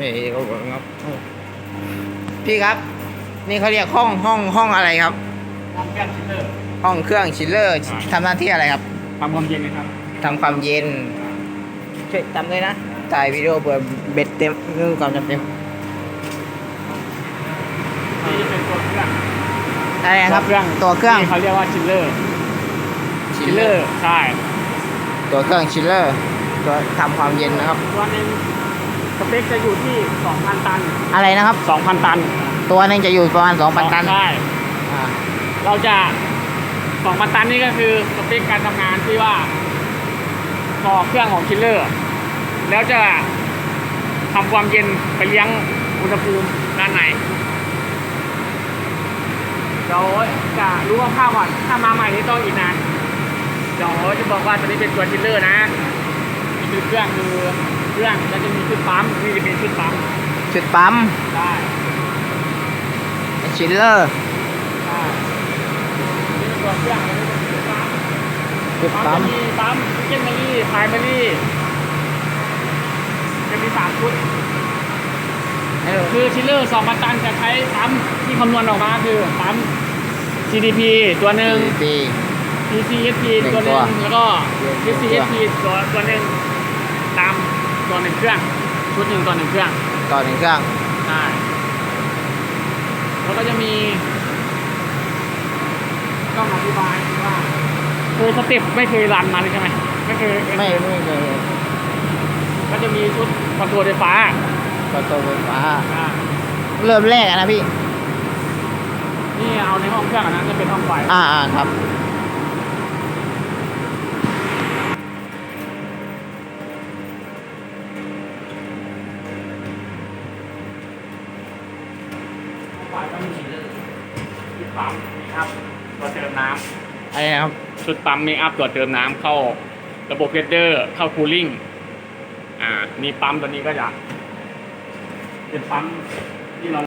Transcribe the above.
นี่ครับพี่ครับ นี่เขาเรียกห้องห้องห้องอะไรครับ ห้องแก้มชิลเลอร์ห้องเครื่องชิลเลอร์ทำหน้าที่อะไรครับทำความเย็นนะครับทำความเย็นช่วยจำด้วยนะถ่ายวิดีโอเปิดเบ็ดเต็มนู่นก่อนจะเต็มนี่จะเป็นตัวเครื่องอะไรนะครับตัวเครื่องตัวเครื่องที่เขาเรียกว่าชิลเลอร์ชิลเลอร์ใช่ตัวเครื่องชิลเลอร์ตัวทำความเย็นนะครับตัวหนึง สเปคจะอยู่ที่ 2,000 ตัน อะไรนะครับ 2,000 ตัน ตัวหนึงจะอยู่ประมาณ2,000ตันใช่อ่าเราจะ 2,000 ตันนี่ก็คือสเปคการทำงานที่ว่าต่อเครื่องของชิลเลอร์ แล้วจะทำความเย็นไปเลี้ยงอุณหภูมิด้านไหนเดี๋ยวจะรู้ว่าภาพก่อนถ้ามาใหม่นี่ต้องอีกนานเดี๋ยวจะบอกว่าตัวนี้เป็นตัวชิลเลอร์นะนี่คือเครื่องคือ เครื่องแล้วจะมีชุดปั๊มนี่จะเป็นชุดปั๊มจุดปั๊มได้ชิลเลอร์ได้นี่เป็นตัวเครื่องแล้วนี่เป็นชุดปั๊มจุดปั๊ปั๊มมจะมีปั๊มเจนเมอรี่ไพรเมอรี่จะมีสามชุด เออคือชิลเลอร์สองพันตันจะใช้ปั๊มที่คำนวณออกมาคือปั๊ม CDP ตัวหนึ่ง ปี PCSP หนึ่งตัวหตันึ่วงแล้วก็หนึ่งตัว PCSP ตัวตัวหนึ่งตาม ตัวหนึ่งเครื่อง ชุดหนึ่งตัวหนึ่งเครื่องต่อหนึ่งเครื่องใช่แล้วก็จะมีต้องอธิบายว่าคือสเต็ปไม่เคยรันมาเลยใช่ไหมไม่เคยไม่ไม่เคยก็จะมีชุดคอนโทรลไฟฟ้าประตูไฟฟ้าอ่าเริ่มแรกอะนะพี่ นี่เอาในห้องเครื่องอันนั้นจะเป็นห้องไฟอ่าอ่าครับ ห้องไฟก็มีชุดปั๊มเมคอัพตัวเติมน้อะไรนะครับำชุดปั๊มเมคอัพตัวเติมน้ำเข้าระบบเพดเดอร์เข้าคูลิ่งอ่านี่ปั๊มตัวนี้ก็จะเป็นปั๊ม